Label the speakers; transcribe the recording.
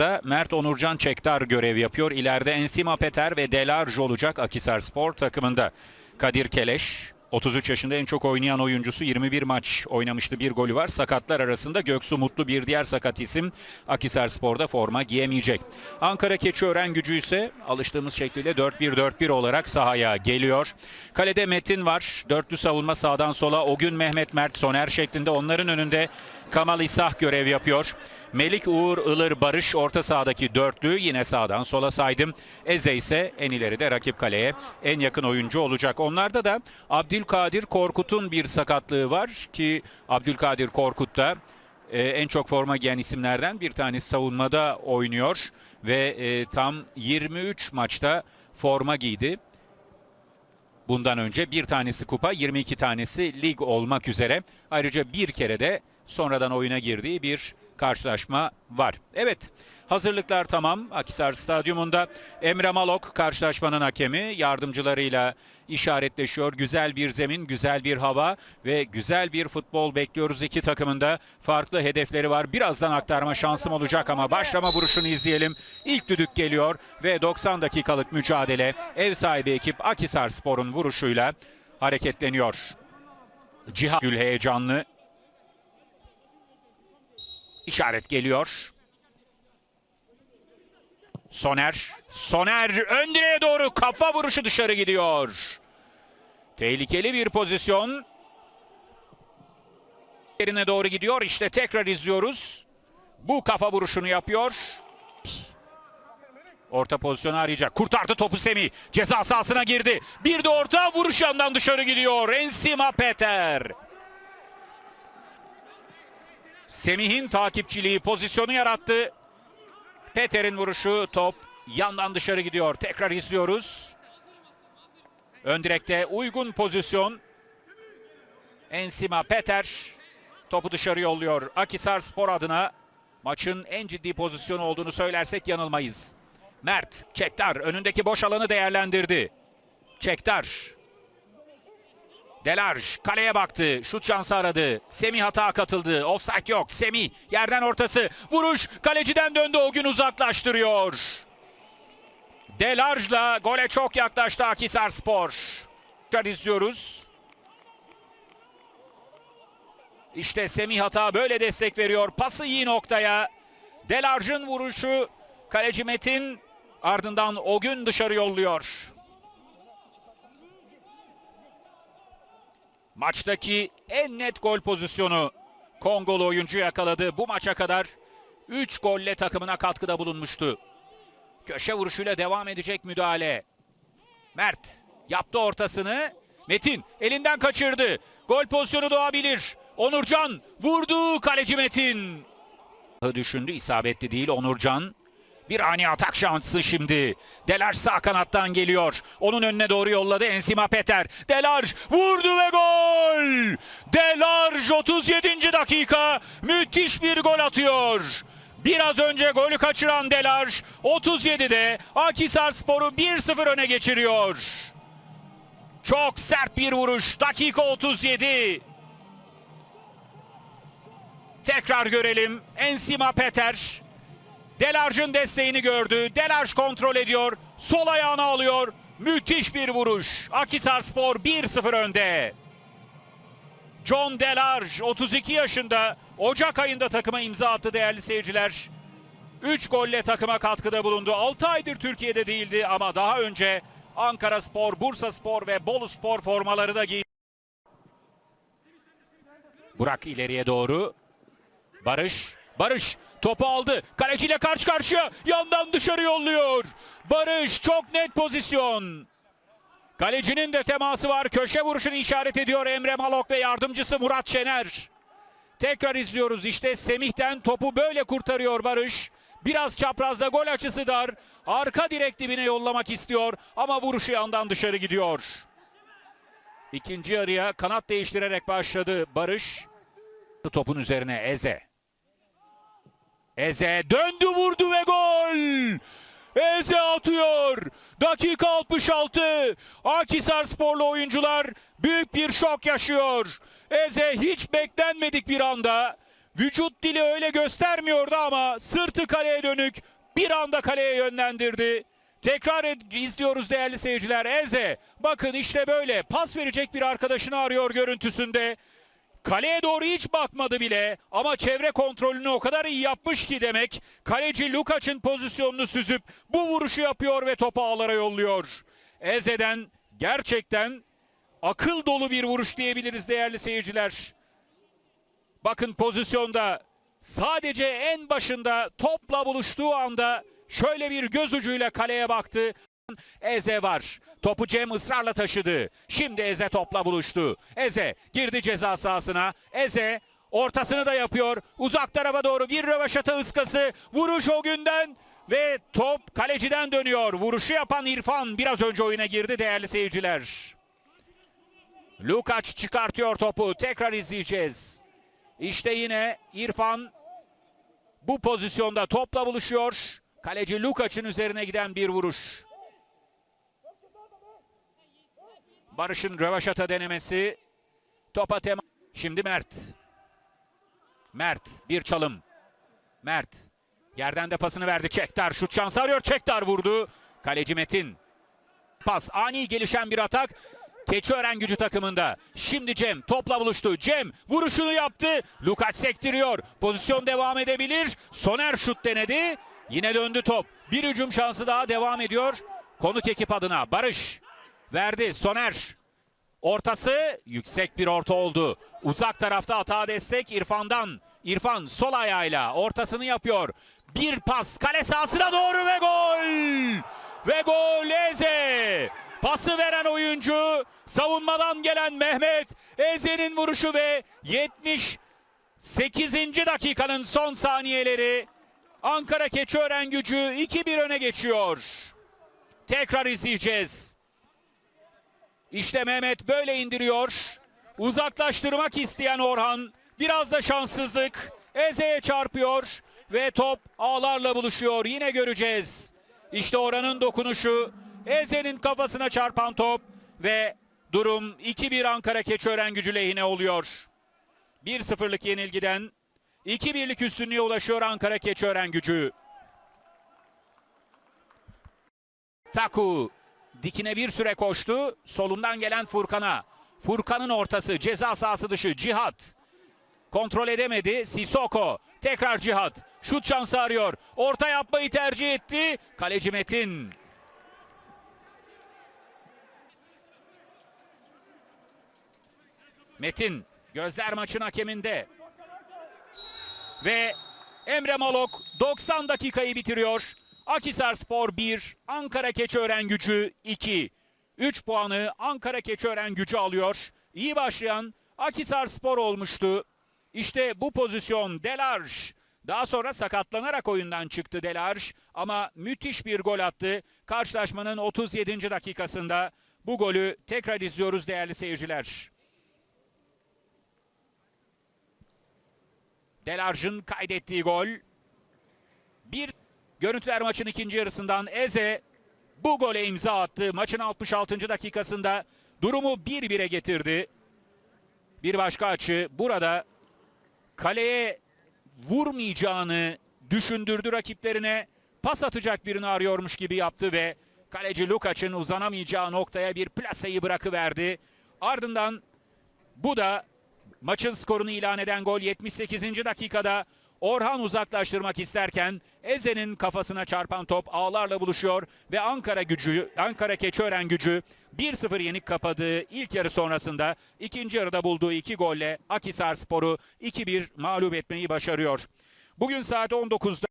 Speaker 1: da Mert Onurcan Çektar görev yapıyor. İleride Ensima Peter ve Delarj olacak Akisar Spor takımında. Kadir Keleş 33 yaşında en çok oynayan oyuncusu 21 maç oynamıştı. Bir golü var. Sakatlar arasında Göksu Mutlu bir diğer sakat isim Akisar Spor'da forma giyemeyecek. Ankara Keçiören gücü ise alıştığımız şekliyle 4-1-4-1 olarak sahaya geliyor. Kalede Metin var. Dörtlü savunma sağdan sola. O gün Mehmet Mert Soner şeklinde onların önünde Kamal İsah görev yapıyor. Melik Uğur Ilır Barış orta sahadaki dörtlü yine sağdan sola saydım. Eze ise en ileride rakip kaleye en yakın oyuncu olacak. Onlarda da Abdülkadir Korkut'un bir sakatlığı var ki Abdülkadir Korkut da e, en çok forma giyen isimlerden bir tanesi savunmada oynuyor ve e, tam 23 maçta forma giydi. Bundan önce bir tanesi kupa, 22 tanesi lig olmak üzere. Ayrıca bir kere de sonradan oyuna girdiği bir karşılaşma var. Evet, hazırlıklar tamam. Akisar Stadyumunda Emre Malok karşılaşmanın hakemi yardımcılarıyla işaretleşiyor. Güzel bir zemin, güzel bir hava ve güzel bir futbol bekliyoruz. İki takımında farklı hedefleri var. Birazdan aktarma şansım olacak ama başlama vuruşunu izleyelim. İlk düdük geliyor ve 90 dakikalık mücadele ev sahibi ekip Akisar Spor'un vuruşuyla hareketleniyor. Cihan Gül heyecanlı. İşaret geliyor. Soner. Soner ön doğru kafa vuruşu dışarı gidiyor. Tehlikeli bir pozisyon. Yerine doğru gidiyor. İşte tekrar izliyoruz. Bu kafa vuruşunu yapıyor. Orta pozisyonu arayacak. Kurtardı topu Semih. Ceza sahasına girdi. Bir de orta vuruş yandan dışarı gidiyor. Ensima Peter. Semih'in takipçiliği pozisyonu yarattı. Peter'in vuruşu top yandan dışarı gidiyor. Tekrar izliyoruz. Ön direkte uygun pozisyon. Ensima Peter topu dışarı yolluyor. Akisar Spor adına maçın en ciddi pozisyonu olduğunu söylersek yanılmayız. Mert Çektar önündeki boş alanı değerlendirdi. Çektar Delarj kaleye baktı. Şut şansı aradı. Semih hata katıldı. Offside yok. Semih yerden ortası. Vuruş kaleciden döndü. O gün uzaklaştırıyor. Delarj'la gole çok yaklaştı Akisar Spor. Tekrar izliyoruz. İşte Semih hata böyle destek veriyor. Pası iyi noktaya. Delarj'ın vuruşu kaleci Metin ardından o gün dışarı yolluyor. Maçtaki en net gol pozisyonu Kongolu oyuncu yakaladı. Bu maça kadar 3 golle takımına katkıda bulunmuştu. Köşe vuruşuyla devam edecek müdahale. Mert yaptı ortasını. Metin elinden kaçırdı. Gol pozisyonu doğabilir. Onurcan vurdu kaleci Metin. Düşündü isabetli değil Onurcan. Bir ani atak şansı şimdi. Delarj sağ kanattan geliyor. Onun önüne doğru yolladı Ensima Peter. Delarj vurdu ve gol! Delarj 37. dakika müthiş bir gol atıyor. Biraz önce golü kaçıran Delarj 37'de Akisar Spor'u 1-0 öne geçiriyor. Çok sert bir vuruş. Dakika 37. Tekrar görelim. Ensima Peter. Delarj'ın desteğini gördü. Delarj kontrol ediyor. Sol ayağını alıyor. Müthiş bir vuruş. Akisar Spor 1-0 önde. John Delarj 32 yaşında Ocak ayında takıma imza attı değerli seyirciler. 3 golle takıma katkıda bulundu. 6 aydır Türkiye'de değildi ama daha önce Ankara Spor, Bursa Spor ve Bolu Spor formaları da giydi. Burak ileriye doğru. Barış. Barış topu aldı. Kaleciyle karşı karşıya. Yandan dışarı yolluyor. Barış çok net pozisyon. Kalecinin de teması var. Köşe vuruşunu işaret ediyor Emre Malok ve yardımcısı Murat Şener. Tekrar izliyoruz. İşte Semih'ten topu böyle kurtarıyor Barış. Biraz çaprazda gol açısı dar. Arka direk dibine yollamak istiyor ama vuruşu yandan dışarı gidiyor. İkinci yarıya kanat değiştirerek başladı Barış. Topun üzerine Eze. Eze döndü vurdu ve gol. Eze atıyor. Dakika 66. Akisar sporlu oyuncular büyük bir şok yaşıyor. Eze hiç beklenmedik bir anda Vücut dili öyle göstermiyordu ama sırtı kaleye dönük bir anda kaleye yönlendirdi. Tekrar izliyoruz değerli seyirciler. Eze bakın işte böyle pas verecek bir arkadaşını arıyor görüntüsünde. Kaleye doğru hiç bakmadı bile ama çevre kontrolünü o kadar iyi yapmış ki demek. Kaleci Lukaç'ın pozisyonunu süzüp bu vuruşu yapıyor ve topu ağlara yolluyor. Eze'den gerçekten akıl dolu bir vuruş diyebiliriz değerli seyirciler. Bakın pozisyonda sadece en başında topla buluştuğu anda şöyle bir göz ucuyla kaleye baktı. Eze var. Topu Cem ısrarla taşıdı. Şimdi Eze topla buluştu. Eze girdi ceza sahasına. Eze ortasını da yapıyor. Uzak tarafa doğru bir rövaşata ıskası. Vuruş o günden ve top kaleciden dönüyor. Vuruşu yapan İrfan biraz önce oyuna girdi değerli seyirciler. Lukaç çıkartıyor topu. Tekrar izleyeceğiz. İşte yine İrfan bu pozisyonda topla buluşuyor. Kaleci Lukaç'ın üzerine giden bir vuruş. Barış'ın rövaşata denemesi. Topa tema. Şimdi Mert. Mert bir çalım. Mert. Yerden de pasını verdi. Çektar şut şansı arıyor. Çektar vurdu. Kaleci Metin. Pas ani gelişen bir atak. Keçiören gücü takımında. Şimdi Cem topla buluştu. Cem vuruşunu yaptı. Lukaç sektiriyor. Pozisyon devam edebilir. Soner şut denedi. Yine döndü top. Bir hücum şansı daha devam ediyor. Konuk ekip adına Barış verdi. Soner Ortası yüksek bir orta oldu. Uzak tarafta hata destek İrfan'dan. İrfan sol ayağıyla ortasını yapıyor. Bir pas kale sahasına doğru ve gol! Ve gol Eze! Pası veren oyuncu savunmadan gelen Mehmet Eze'nin vuruşu ve 78. dakikanın son saniyeleri Ankara Keçiören gücü 2-1 öne geçiyor. Tekrar izleyeceğiz. İşte Mehmet böyle indiriyor. Uzaklaştırmak isteyen Orhan. Biraz da şanssızlık. Eze'ye çarpıyor. Ve top ağlarla buluşuyor. Yine göreceğiz. İşte Orhan'ın dokunuşu. Eze'nin kafasına çarpan top. Ve durum 2-1 Ankara Keçiören gücü lehine oluyor. 1-0'lık yenilgiden 2-1'lik üstünlüğe ulaşıyor Ankara Keçiören gücü. Taku dikine bir süre koştu. Solundan gelen Furkan'a. Furkan'ın ortası ceza sahası dışı Cihat. Kontrol edemedi. Sisoko. Tekrar Cihat. Şut şansı arıyor. Orta yapmayı tercih etti. Kaleci Metin. Metin gözler maçın hakeminde. Ve Emre Malok 90 dakikayı bitiriyor. Akhisar Spor 1, Ankara Keçiören Gücü 2. 3 puanı Ankara Keçiören Gücü alıyor. İyi başlayan Akhisar Spor olmuştu. İşte bu pozisyon Delarj. Daha sonra sakatlanarak oyundan çıktı Delarj ama müthiş bir gol attı. Karşılaşmanın 37. dakikasında bu golü tekrar izliyoruz değerli seyirciler. Delarj'ın kaydettiği gol. Bir görüntüler maçın ikinci yarısından Eze bu gole imza attı. Maçın 66. dakikasında durumu 1-1'e getirdi. Bir başka açı burada kaleye vurmayacağını düşündürdü rakiplerine. Pas atacak birini arıyormuş gibi yaptı ve kaleci Lukaç'ın uzanamayacağı noktaya bir plaseyi bırakıverdi. Ardından bu da Maçın skorunu ilan eden gol 78. dakikada Orhan uzaklaştırmak isterken Eze'nin kafasına çarpan top ağlarla buluşuyor ve Ankara gücü, Ankara Keçiören gücü 1-0 yenik kapadığı ilk yarı sonrasında ikinci yarıda bulduğu iki golle Akhisar Spor'u 2-1 mağlup etmeyi başarıyor. Bugün saat 19'da